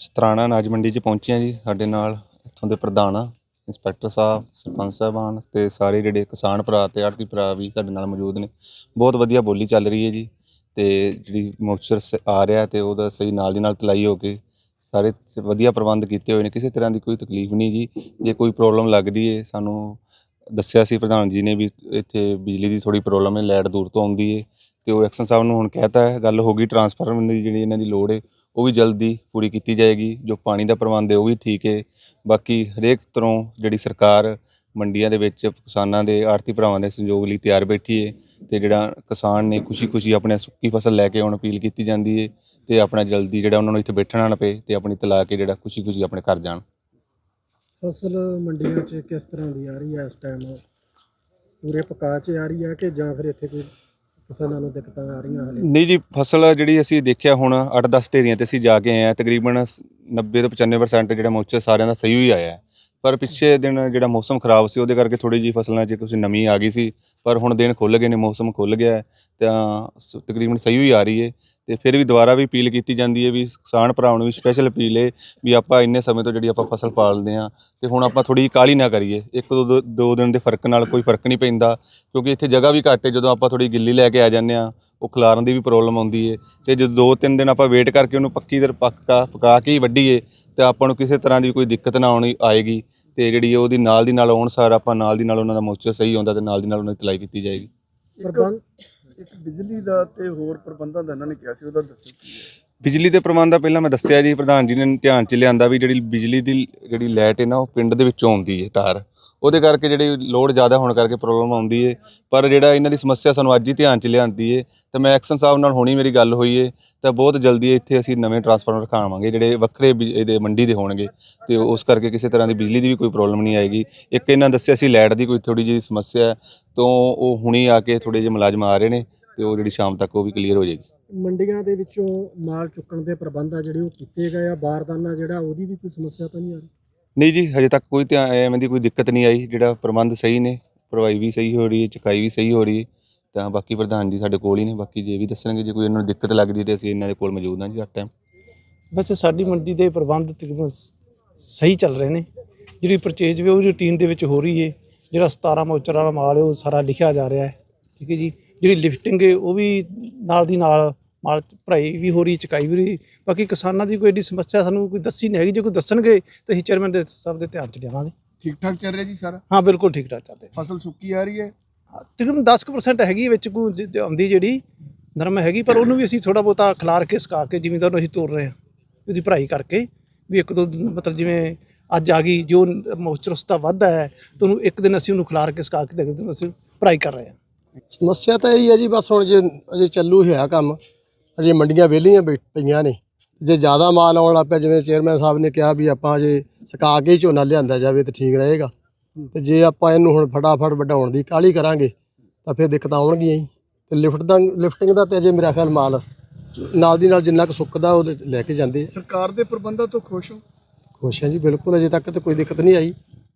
ਸਤਰਾਣਾ ਅਨਾਜ ਮੰਡੀ 'ਚ ਪਹੁੰਚੇ ਹਾਂ ਜੀ, ਸਾਡੇ ਨਾਲ ਇੱਥੋਂ ਦੇ ਪ੍ਰਧਾਨ ਆ, ਇੰਸਪੈਕਟਰ ਸਾਹਿਬ, ਸਰਪੰਚ ਸਾਹਿਬਾਨ ਤੇ ਸਾਰੇ ਜਿਹੜੇ ਕਿਸਾਨ ਭਰਾ ਤੇ ਆੜਤੀ ਭਰਾ ਵੀ ਸਾਡੇ ਨਾਲ ਮੌਜੂਦ ਨੇ। ਬਹੁਤ ਵਧੀਆ ਬੋਲੀ ਚੱਲ ਰਹੀ ਹੈ ਜੀ ਤੇ ਜਿਹੜੀ ਮੋਇਸਚਰ ਆ ਰਿਹਾ ਤੇ ਉਹਦਾ ਸਹੀ ਨਾਲ ਦੀ ਨਾਲ ਤਲਾਈ ਹੋ ਕੇ ਸਾਰੇ ਵਧੀਆ ਪ੍ਰਬੰਧ ਕੀਤੇ ਹੋਏ ਨੇ। ਕਿਸੇ ਤਰ੍ਹਾਂ ਦੀ ਕੋਈ ਤਕਲੀਫ ਨਹੀਂ ਜੀ, ਜੇ ਕੋਈ ਪ੍ਰੋਬਲਮ ਲੱਗਦੀ ਹੈ ਸਾਨੂੰ ਦੱਸਿਆ ਸੀ ਪ੍ਰਧਾਨ ਜੀ ਨੇ ਵੀ ਇੱਥੇ ਬਿਜਲੀ ਦੀ ਥੋੜੀ ਪ੍ਰੋਬਲਮ ਹੈ ਲਾਈਟ ਦੂਰ ਤੋਂ ਆਉਂਦੀ ਹੈ ਤੇ ਉਹ ਐਕਸ਼ਨ ਸਾਹਿਬ ਨੂੰ ਹੁਣ ਕਹਿਤਾ ਹੈ, ਗੱਲ ਹੋ ਗਈ ਟਰਾਂਸਫਾਰਮਰ ਦੀ ਜਿਹੜੀ ਇਹਨਾਂ ਦੀ ਲੋੜ ਹੈ ਉਹ ਵੀ ਜਲਦੀ ਪੂਰੀ ਕੀਤੀ ਜਾਏਗੀ, ਜੋ ਪਾਣੀ ਦਾ ਪ੍ਰਬੰਧ ਹੈ ਉਹ ਵੀ ਠੀਕ ਹੈ। ਬਾਕੀ ਹਰੇਕ ਤਰ੍ਹਾਂ ਜਿਹੜੀ ਸਰਕਾਰ ਮੰਡੀਆਂ ਦੇ ਵਿੱਚ ਕਿਸਾਨਾਂ ਦੇ ਆੜਤੀ ਭਰਾਵਾਂ ਦੇ ਸਹਿਯੋਗ ਲਈ ਤਿਆਰ ਬੈਠੀ ਹੈ ਤੇ ਜਿਹੜਾ ਕਿਸਾਨ ਨੇ ਖੁਸ਼ੀ-ਖੁਸ਼ੀ ਆਪਣੇ ਸੁੱਕੀ ਫਸਲ ਲੈ ਕੇ ਆਉਣ ਅਪੀਲ ਕੀਤੀ ਜਾਂਦੀ ਹੈ ਤੇ ਆਪਣਾ ਜਲਦੀ ਜਿਹੜਾ ਉਹਨਾਂ ਨੂੰ ਇੱਥੇ ਬੈਠਣਾ ਨਾ ਪਏ ਤੇ ਆਪਣੀ ਤਲਾ ਕੇ ਜਿਹੜਾ ਖੁਸ਼ੀ-ਖੁਸ਼ੀ ਆਪਣੇ ਘਰ ਜਾਣ। ਫਸਲ ਮੰਡੀਆਂ 'ਚ ਕਿਸ ਤਰ੍ਹਾਂ ਦੀ ਆ ਰਹੀ ਹੈ ਇਸ ਟਾਈਮ ਪੂਰੇ ਪਕਾ 'ਚ ਆ ਰਹੀ ਹੈ ਕਿ ਜਾਂ ਫਿਰ ਇੱਥੇ ਕੋਈ ਕਿਸਾਨਾਂ ਨੂੰ ਦਿੱਕਤਾਂ ਆ ਰਹੀਆਂ ਹਲੇ? ਨਹੀਂ ਜੀ, ਫਸਲ ਜਿਹੜੀ ਅਸੀਂ ਦੇਖਿਆ ਹੁਣ 8-10 ਢੇਰੀਆਂ ਤੇ ਅਸੀਂ ਜਾ ਕੇ ਆਏ ਆ ਤਕਰੀਬਨ 90 ਤੋਂ 95% ਜਿਹੜਾ ਮੋਚਰ ਸਾਰਿਆਂ ਦਾ ਸਹੀ ਹੋਈ ਆਇਆ ਹੈ। ਪਰ ਪਿੱਛੇ ਦਿਨ ਜਿਹੜਾ ਮੌਸਮ ਖਰਾਬ ਸੀ, ਉਹਦੇ ਕਰਕੇ ਥੋੜੀ ਜੀ ਫਸਲਾਂ 'ਚ ਕੁਝ ਨਮੀ ਆ ਗਈ ਸੀ। ਪਰ ਹੁਣ ਦਿਨ ਖੁੱਲ ਗਏ ਨੇ, ਮੌਸਮ ਖੁੱਲ ਗਿਆ ਹੈ, ਤਾਂ ਸ- ਤਕਰੀਬਨ ਸਹੀ ਹੋਈ ਆ ਰਹੀ ਹੈ। ਤੇ ਫਿਰ ਵੀ ਦੁਬਾਰਾ ਵੀ ਅਪੀਲ ਕੀਤੀ ਜਾਂਦੀ ਹੈ ਵੀ ਕਿਸਾਨ ਭਰਾਵਾਂ ਨੂੰ ਵੀ ਸਪੈਸ਼ਲ ਅਪੀਲ ਹੈ ਵੀ ਆਪਾਂ ਇੰਨੇ ਸਮੇਂ ਤੋਂ ਜਿਹੜੀ ਆਪਾਂ ਫਸਲ ਪਾਲਦੇ ਆ ਤੇ ਹੁਣ ਆਪਾਂ ਥੋੜੀ ਕਾਲੀ ਨਾ ਕਰੀਏ। ਇੱਕ ਦੋ ਦੋ- ਦੋ ਦਿਨ ਦੇ ਫ਼ਰਕ ਨਾਲ ਕੋਈ ਫ਼ਰਕ ਨਹੀਂ ਪੈਂਦਾ ਕਿਉਂਕਿ ਇੱਥੇ ਜਗ੍ਹਾ ਵੀ ਘੱਟ ਹੈ, ਜਦੋਂ ਆਪਾਂ ਥੋੜੀ ਗਿੱਲੀ ਲੈ ਕੇ ਆ ਜਾਂਦੇ ਆ ਉਹ ਖਿਲਾਰਨ ਦੀ ਵੀ ਪ੍ਰੋਬਲਮ ਆਉਂਦੀ ਹੈ। ਤੇ ਜਦੋਂ ਦੋ ਤਿੰਨ ਦਿਨ ਆਪਾਂ ਵੇਟ ਕਰਕੇ ਉਹਨੂੰ ਪੱਕੀ ਦਰ ਪੱਕਾ ਪਕਾ ਕੇ ਹੀ ਵੱਢੀਏ, ਤੇ ਆਪਾਂ ਨੂੰ ਕਿਸੇ ਤਰ੍ਹਾਂ ਦੀ ਕੋਈ ਦਿੱਕਤ ਨਾ ਆਉਣੀ ਆਏਗੀ। ਤੇ ਜਿਹੜੀ ਉਹਦੀ ਨਾਲ ਦੀ ਨਾਲ ਆਉਣ ਸਾਰ ਆਪਾਂ ਨਾਲ ਦੀ ਨਾਲ ਉਹਨਾਂ ਦਾ ਮੋਇਸਚਰ ਸਹੀ ਹੁੰਦਾ ਤੇ ਨਾਲ ਦੀ ਨਾਲ ਉਹਨਾਂ ਦੀ ਤਲਾਈ ਕੀਤੀ ਜਾਏਗੀ। ਪ੍ਰਬੰਧ ਇੱਕ ਬਿਜਲੀ ਦਾ ਤੇ ਹੋਰ ਪ੍ਰਬੰਧਾਂ ਦਾ ਇਹਨਾਂ ਨੇ ਕਿਹਾ ਸੀ, ਉਹਦਾ ਦੱਸੋ ਕੀ ਹੈ? ਬਿਜਲੀ ਦੇ ਪ੍ਰਬੰਧ ਦਾ ਪਹਿਲਾਂ ਮੈਂ ਦੱਸਿਆ ਜੀ, ਪ੍ਰਧਾਨ ਜੀ ਨੇ ਧਿਆਨ ਚ ਲਿਆਂਦਾ ਵੀ ਜਿਹੜੀ ਬਿਜਲੀ ਦੀ ਜਿਹੜੀ ਲਾਈਟ ਹੈ ਨਾ, ਉਹ ਪਿੰਡ ਦੇ ਵਿੱਚੋਂ ਆਉਂਦੀ ਹੈ ਤਾਰ। ਉਹਦੇ ਕਰਕੇ ਜਿਹੜੀ ਲੋਡ ਜ਼ਿਆਦਾ ਹੋਣ ਕਰਕੇ ਪ੍ਰੋਬਲਮ ਆਉਂਦੀ ਹੈ ਪਰ ਜਿਹੜਾ ਇਹਨਾਂ ਦੀ ਸਮੱਸਿਆ ਸਾਨੂੰ ਅੱਜ ਹੀ ਧਿਆਨ ਚ ਲਿਆਂਦੀ ਹੈ ਤੇ ਮੈਂ ਐਕਸ਼ਨ ਸਾਹਿਬ ਨਾਲ ਹੁਣੀ ਮੇਰੀ ਗੱਲ ਹੋਈ ਹੈ ਤਾਂ ਬਹੁਤ ਜਲਦੀ ਇੱਥੇ ਅਸੀਂ ਨਵੇਂ ਟਰਾਂਸਫਾਰਮਰ ਰਖਾਵਾਂਗੇ, ਜਿਹੜੇ ਵੱਖਰੇ ਬਿ- ਇਹਦੇ ਮੰਡੀ ਦੇ ਹੋਣਗੇ। ਤੇ ਉਸ ਕਰਕੇ ਕਿਸੇ ਤਰ੍ਹਾਂ ਦੀ ਬਿਜਲੀ ਦੀ ਵੀ ਕੋਈ ਪ੍ਰੋਬਲਮ ਨਹੀਂ ਆਏਗੀ। ਇੱਕ ਇਹਨਾਂ ਦੱਸਿਆ ਸੀ ਲਾਈਟ ਦੀ ਕੋਈ ਥੋੜੀ ਜਿਹੀ ਸਮੱਸਿਆ, ਤੋਂ ਉਹ ਹੁਣੀ ਆ ਕੇ ਥੋੜੇ ਜਿਹੇ ਮੁਲਾਜ਼ਮ ਆ ਰਹੇ ਨੇ, ਤੇ ਉਹ ਜਿਹੜੀ ਸ਼ਾਮ ਤੱਕ ਉਹ ਵੀ ਕਲੀਅਰ ਹੋ ਜਾਏਗੀ। ਮੰਡੀਆਂ ਦੇ ਵਿੱਚੋਂ ਮਾਲ ਚੁੱਕਣ ਦੇ ਪ੍ਰਬੰਧ ਆ ਜਿਹੜੇ ਉਹ ਕੀਤੇ ਗਏ ਆ ਬਾਰਦਾਨਾ ਜਿਹੜਾ ਉਹਦੀ ਵੀ ਕੋਈ ਸਮੱਸਿਆ ਤਾਂ ਨਹੀਂ ਆ ਰਹੀ? ਨਹੀਂ ਜੀ ਹਜੇ ਤੱਕ ਕੋਈ ਧਿਆਨ ਐਵੇਂ ਦੀ ਕੋਈ ਦਿੱਕਤ ਨਹੀਂ ਆਈ। ਜਿਹੜਾ ਪ੍ਰਬੰਧ ਸਹੀ ਨੇ ਭਰਵਾਈ ਵੀ ਸਹੀ ਹੋ ਰਹੀ ਹੈ ਚੁਕਾਈ ਵੀ ਸਹੀ ਹੋ ਰਹੀ ਹੈ ਤਾਂ ਬਾਕੀ ਪ੍ਰਧਾਨ ਜੀ ਸਾਡੇ ਕੋਲ ਹੀ ਨੇ। ਬਾਕੀ ਜੇ ਵੀ ਦੱਸਣਗੇ ਜੇ ਕੋਈ ਇਹਨਾਂ ਨੂੰ ਦਿੱਕਤ ਲੱਗਦੀ ਤੇ ਅਸੀਂ ਇਹਨਾਂ ਦੇ ਕੋਲ ਮੌਜੂਦ ਹਾਂ ਜੀ ਹਰ ਟਾਈਮ ਵੈਸੇ ਸਾਡੀ ਮੰਡੀ ਦੇ ਪ੍ਰਬੰਧ ਤਕਰੀਬਨ ਸ- ਸਹੀ ਚੱਲ ਰਹੇ ਨੇ। ਜਿਹੜੀ ਪਰਚੇਜ ਵੀ ਉਹ ਰੂਟੀਨ ਦੇ ਵਿੱਚ ਹੋ ਰਹੀ ਹੈ ਜਿਹੜਾ 17 ਮੋਚਰ ਵਾਲਾ ਮਾਲ ਹੈ ਉਹ ਸਾਰਾ ਲਿਖਿਆ ਜਾ ਰਿਹਾ ਹੈ। ਠੀਕ ਹੈ ਜੀ। ਜਿਹੜੀ ਲਿਫਟਿੰਗ ਹੈ ਉਹ ਵੀ ਨਾਲ ਦੀ ਨਾਲ ਮਾਲ ਭਰਾਈ ਵੀ ਹੋ ਰਹੀ ਚਕਾਈ ਵੀ ਹੋ ਰਹੀ। ਬਾਕੀ ਕਿਸਾਨਾਂ ਦੀ ਕੋਈ ਏਡੀ ਸਮੱਸਿਆ ਸਾਨੂੰ ਕੋਈ ਦੱਸੀ ਨਹੀਂ ਹੈਗੀ। ਜੇ ਕੋਈ ਦੱਸਣਗੇ ਤਾਂ ਅਸੀਂ ਚੇਅਰਮੈਨ ਦੇ ਸਭ ਦੇ ਧਿਆਨ ਚ ਲਿਆਵਾਂਗੇ। ਠੀਕ ਠਾਕ ਚੱਲ ਰਿਹਾ ਜੀ ਸਾਰਾ? ਹਾਂ ਬਿਲਕੁਲ ਠੀਕ ਠਾਕ ਚੱਲ ਰਿਹਾ। ਫਸਲ ਸੁੱਕੀ ਆ ਰਹੀ ਹੈ? ਹਾਂ, ਤਕਰੀਬਨ 10% ਹੈਗੀ ਹੈ ਵਿੱਚ ਜ- ਆਉਂਦੀ ਜਿਹੜੀ ਨਰਮ ਹੈਗੀ ਪਰ ਉਹਨੂੰ ਵੀ ਅਸੀਂ ਥੋੜਾ ਬਹੁਤਾ ਖਿਲਾਰ ਕੇ ਸੁਕਾ ਕੇ ਜ਼ਿਮੀਂਦਾਰ ਨੂੰ ਅਸੀਂ ਤੋੜ ਰਹੇ ਹਾਂ। ਉਹਦੀ ਭਰਾਈ ਕਰਕੇ ਵੀ ਇੱਕ ਦੋ ਮਤਲਬ ਜਿਵੇਂ ਅੱਜ ਆ ਗਈ ਜੋ ਮੋਇਸਚਰ ਉਸਦਾ ਵੱਧਦਾ ਹੈ ਤਾਂ ਉਹਨੂੰ ਇੱਕ ਦਿਨ ਅਸੀਂ ਉਹਨੂੰ ਖਿਲਾਰ ਕੇ ਸੁਕਾ ਕੇ ਅਗਲੇ ਦਿਨ ਅਸੀਂ ਭਰਾਈ ਕਰ ਰਹੇ ਹਾਂ। ਸਮੱਸਿਆ ਤਾਂ ਇਹੀ ਹੈ ਜੀ ਬਸ ਹੁਣ ਜੇ ਅਜੇ ਚੱਲੂ ਹੀ ਹੋਇਆ ਕੰਮ। ਅਜੇ ਮੰਡੀਆਂ ਵਿਹਲੀਆਂ ਬੈ- ਪਈਆਂ ਨੇ। ਜੇ ਜ਼ਿਆਦਾ ਮਾਲ ਆਉਣ ਲੱਗ ਪਿਆ ਜਿਵੇਂ ਚੇਅਰਮੈਨ ਸਾਹਿਬ ਨੇ ਕਿਹਾ ਵੀ ਆਪਾਂ ਅਜੇ ਸੁਕਾ ਕੇ ਹੀ ਝੋਨਾ ਲਿਆਂਦਾ ਜਾਵੇ ਤਾਂ ਠੀਕ ਰਹੇਗਾ। ਤੇ ਜੇ ਆਪਾਂ ਇਹਨੂੰ ਹੁਣ ਫਟਾਫਟ ਵਢਾਉਣ ਦੀ ਕਾਹਲੀ ਕਰਾਂਗੇ ਤਾਂ ਫਿਰ ਦਿੱਕਤਾਂ ਆਉਣਗੀਆਂ ਹੀ। ਤੇ ਲਿਫਟ ਦਾ ਲਿਫਟਿੰਗ ਦਾ ਤੇ ਅਜੇ ਮੇਰਾ ਖਿਆਲ ਮਾਲ ਨਾਲ ਦੀ ਨਾਲ ਜਿੰਨਾ ਕੁ ਸੁੱਕਦਾ ਉਹ ਲੈ ਕੇ ਜਾਂਦੇ ਆ। ਸਰਕਾਰ ਦੇ ਪ੍ਰਬੰਧਾਂ ਤੋਂ ਖੁਸ਼ ਹੋ? ਖੁਸ਼ ਹਾਂ ਜੀ ਬਿਲਕੁਲ। ਅਜੇ ਤੱਕ ਤਾਂ ਕੋਈ ਦਿੱਕਤ ਨਹੀਂ ਆਈ।